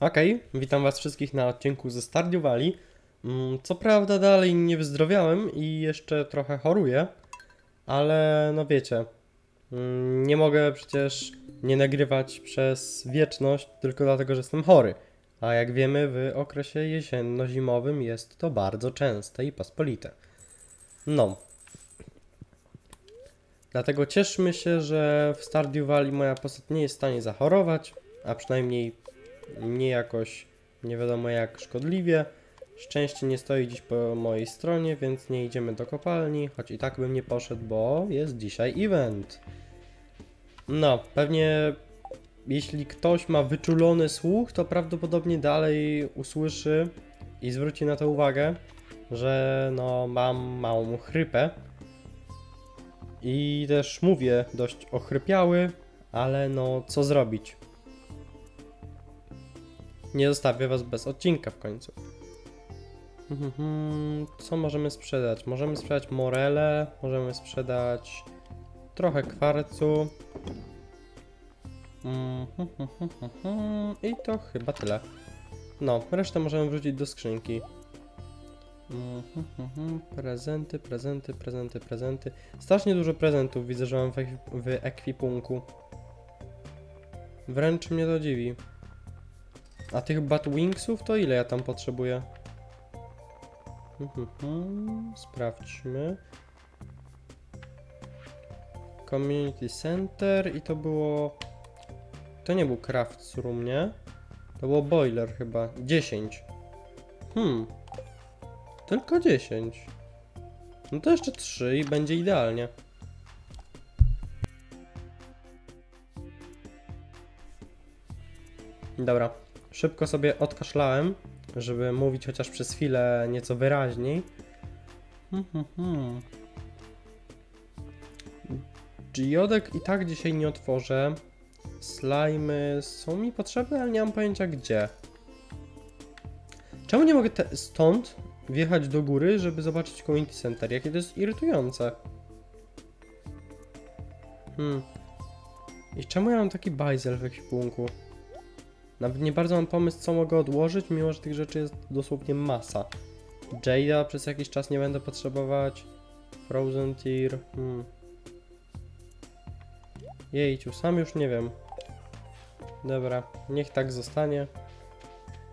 Okej, witam was wszystkich na odcinku ze Stardew Valley. Mm, Co prawda dalej nie wyzdrowiałem i jeszcze trochę choruję, ale no wiecie, mm, nie mogę przecież nie nagrywać przez wieczność tylko dlatego, że jestem chory. A jak wiemy, w okresie jesienno-zimowym jest to bardzo częste i pospolite. No. Dlatego cieszmy się, że w Stardew Valley moja postać nie jest w stanie zachorować, a przynajmniej nie jakoś nie wiadomo jak szkodliwie. Szczęście nie stoi dziś po mojej stronie, więc nie idziemy do kopalni, choć i tak bym nie poszedł, bo jest dzisiaj event. No, pewnie jeśli ktoś ma wyczulony słuch, to prawdopodobnie dalej usłyszy i zwróci na to uwagę, że no mam małą chrypę. I też mówię dość ochrypiały, ale no co zrobić? Nie zostawię was bez odcinka w końcu. Mhm, Co możemy sprzedać? Możemy sprzedać morele, możemy sprzedać trochę kwarcu. Mhm, I to chyba tyle. No, resztę możemy wrzucić do skrzynki. Mhm, Prezenty, prezenty, prezenty, prezenty. Strasznie dużo prezentów widzę, że mam w, w ekwipunku. Wręcz mnie to dziwi. A tych Batwingsów to ile ja tam potrzebuję? Mhm, Sprawdźmy. Community Center i to było... To nie był Craft Room, nie? To było Boiler chyba. 10. Hmm. Tylko 10. No to jeszcze 3 i będzie idealnie. Dobra, szybko sobie odkaszlałem, żeby mówić chociaż przez chwilę nieco wyraźniej. Hmm, hmm, hmm. Geodek i tak dzisiaj nie otworzę. Slimy są mi potrzebne, ale nie mam pojęcia gdzie. Czemu nie mogę stąd wjechać do góry, żeby zobaczyć community center? Jakie to jest irytujące. Hmm. I czemu ja mam taki bajzel w ekwipunku? Nawet nie bardzo mam pomysł, co mogę odłożyć, mimo że tych rzeczy jest dosłownie masa. Jada przez jakiś czas nie będę potrzebować. Frozen Tear. Hmm. Jejciu, sam już nie wiem. Dobra, niech tak zostanie.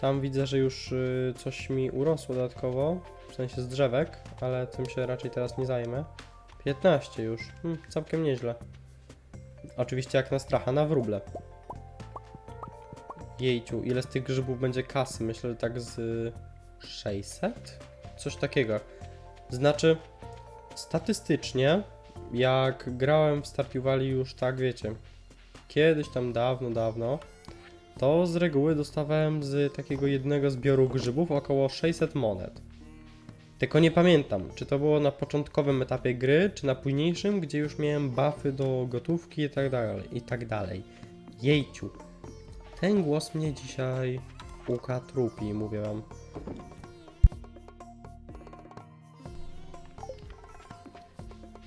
Tam widzę, że już y, coś mi urosło dodatkowo, w sensie z drzewek, ale tym się raczej teraz nie zajmę. 15 już, hmm, całkiem nieźle. Oczywiście jak na stracha, na wróble. Jejciu, ile z tych grzybów będzie kasy? Myślę, że tak z 600? Coś takiego. Znaczy, statystycznie, jak grałem w Stardew Valley już tak, wiecie, kiedyś tam dawno, dawno, to z reguły dostawałem z takiego jednego zbioru grzybów około 600 monet. Tylko nie pamiętam, czy to było na początkowym etapie gry, czy na późniejszym, gdzie już miałem buffy do gotówki i tak dalej, i tak dalej. Jejciu, ten głos mnie dzisiaj uka trupi, mówię wam.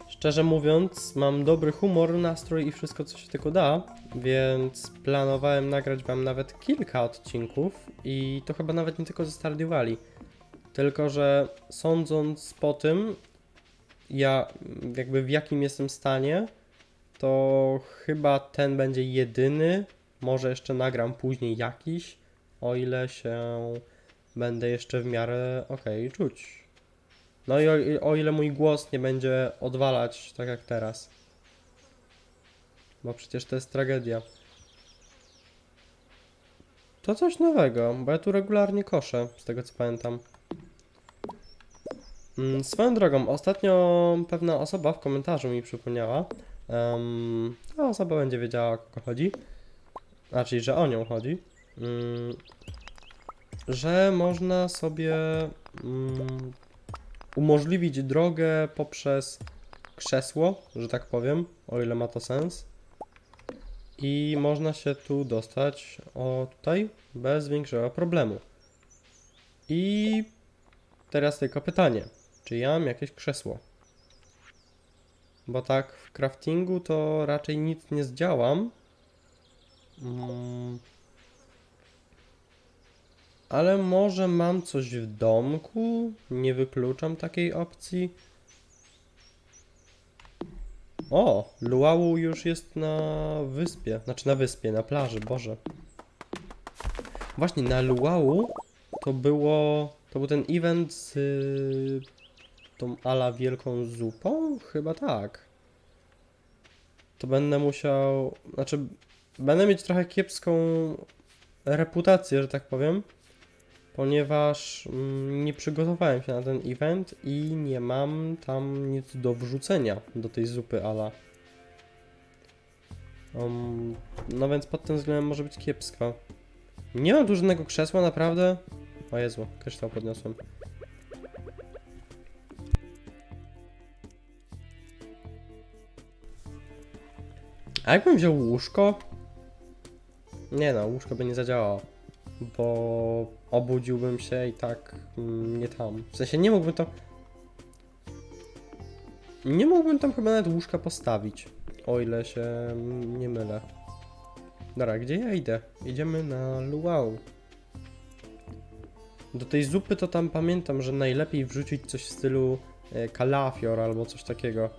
Szczerze mówiąc, mam dobry humor, nastrój i wszystko, co się tylko da, więc planowałem nagrać wam nawet kilka odcinków i to chyba nawet nie tylko ze Stardew. Tylko, że sądząc po tym, ja jakby w jakim jestem stanie, to chyba ten będzie jedyny. Może jeszcze nagram później jakiś, o ile się będę jeszcze w miarę okej czuć. No i o, o ile mój głos nie będzie odwalać tak jak teraz. Bo przecież to jest tragedia. To coś nowego, bo ja tu regularnie koszę, z tego co pamiętam. Mm, Swoją drogą, ostatnio pewna osoba w komentarzu mi przypomniała. Um, ta osoba będzie wiedziała o kogo chodzi. Znaczy, że o nią chodzi. Mm, że można sobie mm, umożliwić drogę poprzez krzesło, że tak powiem, o ile ma to sens. I można się tu dostać o tutaj bez większego problemu. I teraz tylko pytanie, czy ja mam jakieś krzesło? Bo tak w craftingu to raczej nic nie zdziałam. Mm. Ale może mam coś w domku? Nie wykluczam takiej opcji. O, Luau już jest na wyspie. Znaczy na wyspie, na plaży, Boże. Właśnie, na Luau to było... To był ten event z y, tą ala wielką zupą? Chyba tak. To będę musiał... Znaczy, będę mieć trochę kiepską reputację, że tak powiem, ponieważ mm, nie przygotowałem się na ten event i nie mam tam nic do wrzucenia do tej zupy ala. Um, no więc pod tym względem może być kiepsko. Nie mam tu żadnego krzesła, naprawdę. O Jezu, kryształ podniosłem. A jakbym wziął łóżko? Nie no, łóżko by nie zadziałało. Bo obudziłbym się i tak mm, nie tam. W sensie nie mógłbym tam. Nie mógłbym tam chyba nawet łóżka postawić. O ile się nie mylę. Dobra, gdzie ja idę? Idziemy na Luau. Do tej zupy to tam pamiętam, że najlepiej wrzucić coś w stylu e, kalafior albo coś takiego.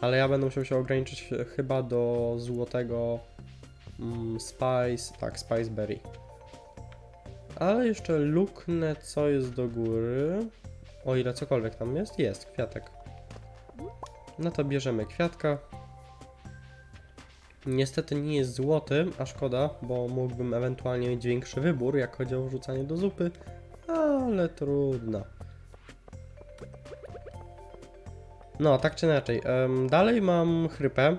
Ale ja będę musiał się ograniczyć e, chyba do złotego mm, spice, tak, spice berry. Ale jeszcze luknę co jest do góry. O ile cokolwiek tam jest, jest kwiatek. No to bierzemy kwiatka. Niestety nie jest złoty, a szkoda, bo mógłbym ewentualnie mieć większy wybór, jak chodzi o wrzucanie do zupy, ale trudno. No, tak czy inaczej. dalej mam chrypę.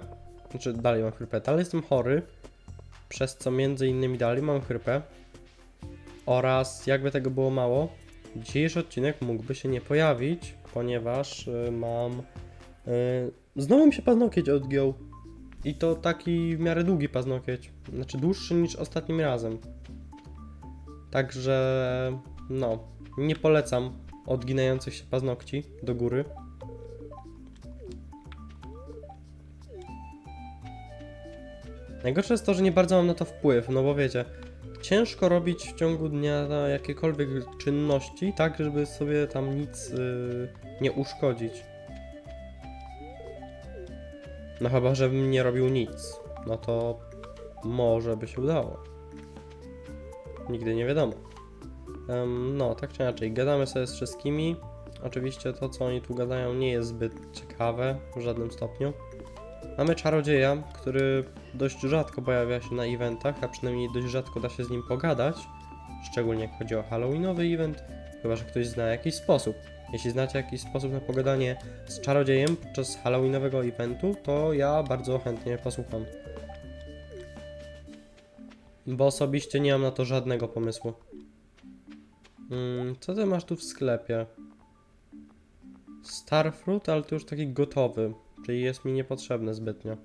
Znaczy, dalej mam chrypę. Dalej jestem chory. Przez co między innymi dalej mam chrypę. Oraz, jakby tego było mało, dzisiejszy odcinek mógłby się nie pojawić, ponieważ y, mam. Y, znowu mi się paznokieć odgiął. I to taki w miarę długi paznokieć. Znaczy dłuższy niż ostatnim razem. Także, no, nie polecam odginających się paznokci do góry. Najgorsze jest to, że nie bardzo mam na to wpływ, no bo wiecie, ciężko robić w ciągu dnia jakiekolwiek czynności, tak żeby sobie tam nic y, nie uszkodzić. No chyba, żebym nie robił nic, no to może by się udało. Nigdy nie wiadomo. Em, no, tak czy inaczej, gadamy sobie z wszystkimi. Oczywiście to, co oni tu gadają, nie jest zbyt ciekawe w żadnym stopniu. Mamy czarodzieja, który dość rzadko pojawia się na eventach, a przynajmniej dość rzadko da się z nim pogadać. Szczególnie jak chodzi o Halloweenowy event, chyba że ktoś zna jakiś sposób. Jeśli znacie jakiś sposób na pogadanie z czarodziejem podczas Halloweenowego eventu, to ja bardzo chętnie posłucham. Bo osobiście nie mam na to żadnego pomysłu. Mm, co ty masz tu w sklepie? Starfruit, ale to już taki gotowy, czyli jest mi niepotrzebny zbytnio.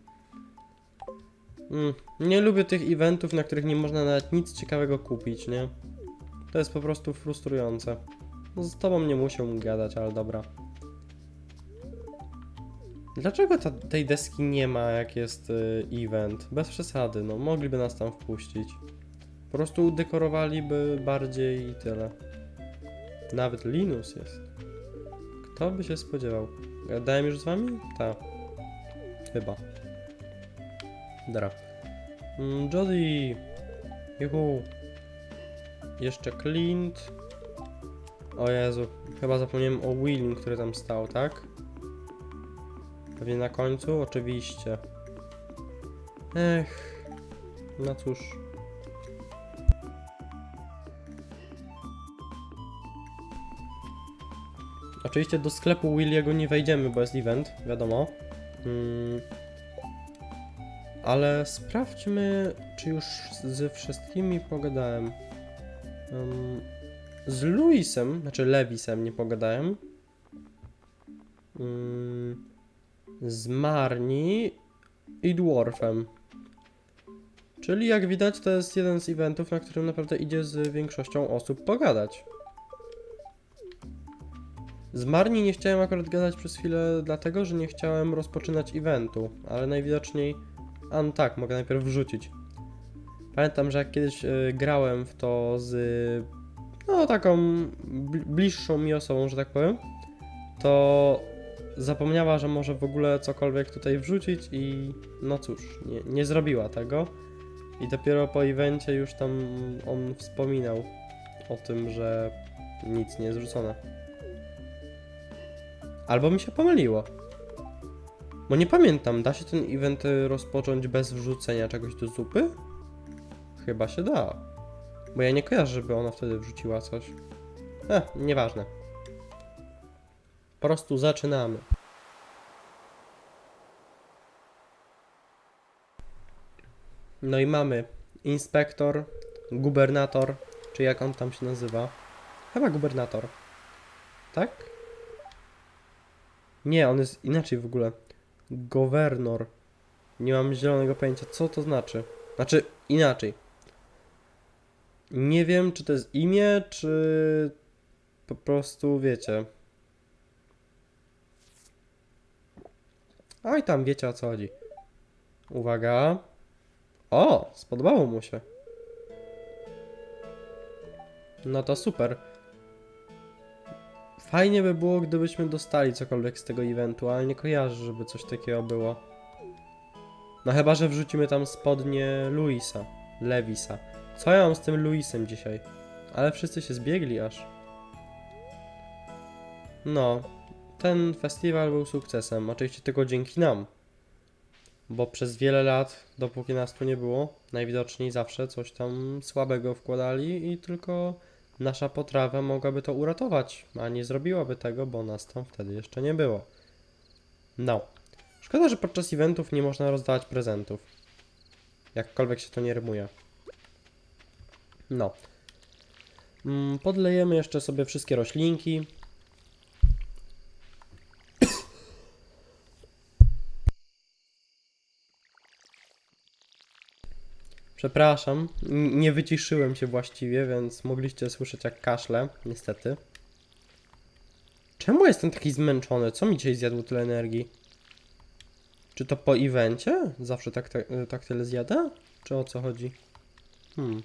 Mm, nie lubię tych eventów, na których nie można nawet nic ciekawego kupić, nie? To jest po prostu frustrujące. No, z tobą nie musiał gadać, ale dobra. Dlaczego ta, tej deski nie ma, jak jest y, event? Bez przesady, no mogliby nas tam wpuścić. Po prostu udekorowaliby bardziej i tyle. Nawet Linus jest. Kto by się spodziewał? Gadałem już z wami? Tak. Chyba. Dobra. Mm, Jody! Juhu! Jeszcze Clint. O Jezu, chyba zapomniałem o Willim, który tam stał, tak? Pewnie na końcu? Oczywiście. Ech. No cóż. Oczywiście do sklepu Williego nie wejdziemy, bo jest event, wiadomo. Mm. Ale sprawdźmy, czy już ze wszystkimi pogadałem. Ym, z Luisem, znaczy Lewisem nie pogadałem. Ym, z Marni i Dwarfem. Czyli jak widać to jest jeden z eventów, na którym naprawdę idzie z większością osób pogadać. Z Marni nie chciałem akurat gadać przez chwilę, dlatego że nie chciałem rozpoczynać eventu, ale najwidoczniej. A no tak, mogę najpierw wrzucić. Pamiętam, że jak kiedyś y, grałem w to z no taką bl- bliższą mi osobą, że tak powiem, to zapomniała, że może w ogóle cokolwiek tutaj wrzucić i no cóż, nie, nie zrobiła tego. I dopiero po evencie już tam on wspominał o tym, że nic nie jest wrzucone. Albo mi się pomyliło. Bo nie pamiętam, da się ten event y, rozpocząć bez wrzucenia czegoś do zupy? Chyba się da. Bo ja nie kojarzę, żeby ona wtedy wrzuciła coś. Eh, nieważne. Po prostu zaczynamy. No i mamy inspektor, gubernator, czy jak on tam się nazywa? Chyba gubernator. Tak? Nie, on jest inaczej w ogóle. Governor. Nie mam zielonego pojęcia, co to znaczy. Znaczy, inaczej. Nie wiem, czy to jest imię, czy po prostu wiecie. Oj, tam wiecie o co chodzi. Uwaga. O, spodobało mu się. No to super. Fajnie by było, gdybyśmy dostali cokolwiek z tego eventu, ale nie kojarzę, żeby coś takiego było. No chyba, że wrzucimy tam spodnie Luisa, Lewisa. Co ja mam z tym Luisem dzisiaj? Ale wszyscy się zbiegli aż. No, ten festiwal był sukcesem, oczywiście tylko dzięki nam. Bo przez wiele lat, dopóki nas tu nie było, najwidoczniej zawsze coś tam słabego wkładali i tylko nasza potrawa mogłaby to uratować, a nie zrobiłaby tego, bo nas tam wtedy jeszcze nie było. No. Szkoda, że podczas eventów nie można rozdawać prezentów. Jakkolwiek się to nie rymuje. No. Mm, Podlejemy jeszcze sobie wszystkie roślinki. Przepraszam, nie wyciszyłem się właściwie, więc mogliście słyszeć jak kaszle, niestety. Czemu jestem taki zmęczony? Co mi dzisiaj zjadło tyle energii? Czy to po evencie? Zawsze tak, tak, tak tyle zjada? Czy o co chodzi? Hmm.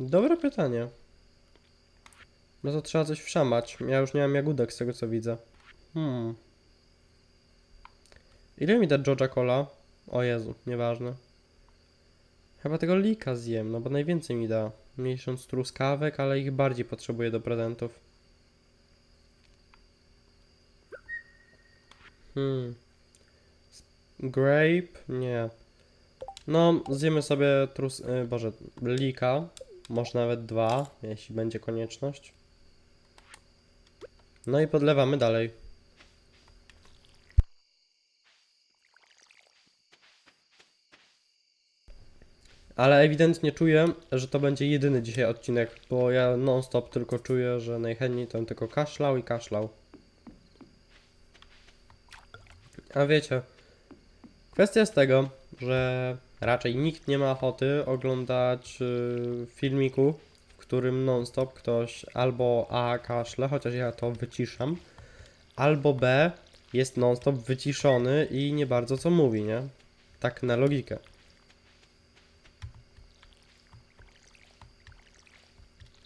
Dobre pytanie. No to trzeba coś wszamać. Ja już nie mam jagódek z tego co widzę. Hmm. Ile mi da Georgia Cola? O Jezu, nieważne. Chyba tego lika zjem, no bo najwięcej mi da. Miesiąc truskawek, ale ich bardziej potrzebuję do prezentów. Hmm. Grape? Nie. No, zjemy sobie trus... y, Boże, lika. Może nawet dwa, jeśli będzie konieczność. No i podlewamy dalej. Ale ewidentnie czuję, że to będzie jedyny dzisiaj odcinek, bo ja non-stop tylko czuję, że najchętniej to tylko kaszlał i kaszlał. A wiecie, kwestia jest tego, że raczej nikt nie ma ochoty oglądać y, filmiku, w którym non-stop ktoś albo A kaszle, chociaż ja to wyciszam, albo B jest non-stop wyciszony i nie bardzo co mówi, nie? Tak na logikę.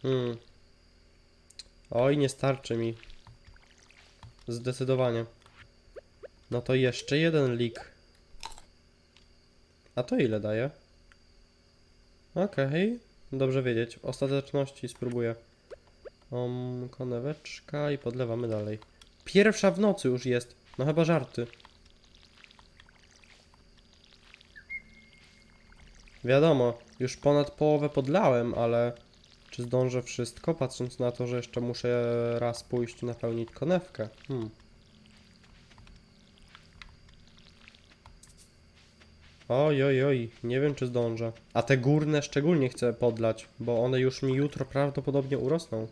Hmm. Oj, nie starczy mi. Zdecydowanie. No to jeszcze jeden lik. A to ile daje? Okej, dobrze wiedzieć. W ostateczności spróbuję. Um, koneweczka i podlewamy dalej. Pierwsza w nocy już jest. No chyba żarty. Wiadomo, już ponad połowę podlałem, ale czy zdążę wszystko, patrząc na to, że jeszcze muszę raz pójść napełnić konewkę? Hmm. Oj, oj, oj, nie wiem czy zdążę. A te górne szczególnie chcę podlać, bo one już mi jutro prawdopodobnie urosną.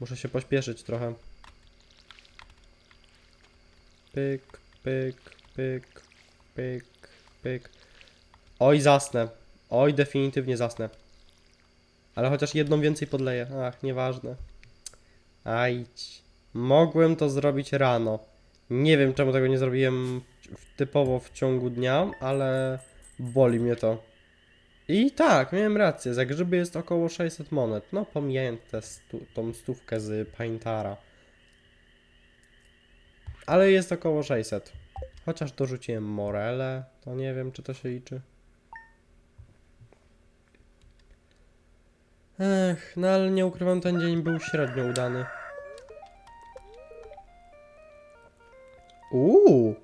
Muszę się pośpieszyć trochę. Pyk, pyk, pyk, pyk, pyk. Oj, zasnę. Oj, definitywnie zasnę. Ale chociaż jedną więcej podleję. Ach, nieważne. Ajdź. Mogłem to zrobić rano. Nie wiem, czemu tego nie zrobiłem typowo w ciągu dnia, ale boli mnie to. I tak, miałem rację, za grzyby jest około 600 monet. No, pomijając stu, tą stówkę z Paintara. Ale jest około 600. Chociaż dorzuciłem morele, to nie wiem, czy to się liczy. Ech, no ale nie ukrywam, ten dzień był średnio udany. Uuu!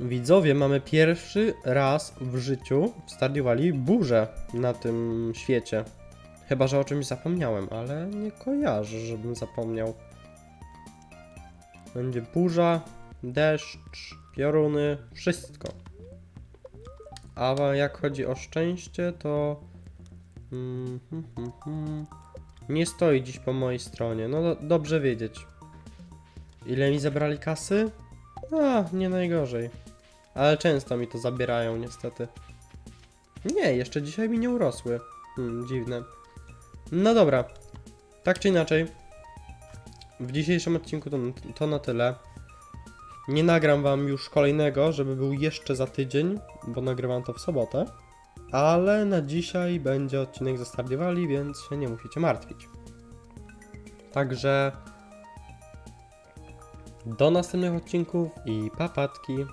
Widzowie, mamy pierwszy raz w życiu w Stardew Valley burzę na tym świecie. Chyba, że o czymś zapomniałem, ale nie kojarzę, żebym zapomniał. Będzie burza, deszcz, pioruny, wszystko. A jak chodzi o szczęście, to... Mm, hmm, hmm, hmm. Nie stoi dziś po mojej stronie. No do, dobrze wiedzieć. Ile mi zabrali kasy? A, nie najgorzej. Ale często mi to zabierają, niestety. Nie, jeszcze dzisiaj mi nie urosły. Hmm, dziwne. No dobra. Tak czy inaczej. W dzisiejszym odcinku to, to na tyle. Nie nagram wam już kolejnego, żeby był jeszcze za tydzień, bo nagrywam to w sobotę. Ale na dzisiaj będzie odcinek ze Stardew Valley, więc się nie musicie martwić. Także do następnych odcinków i papatki.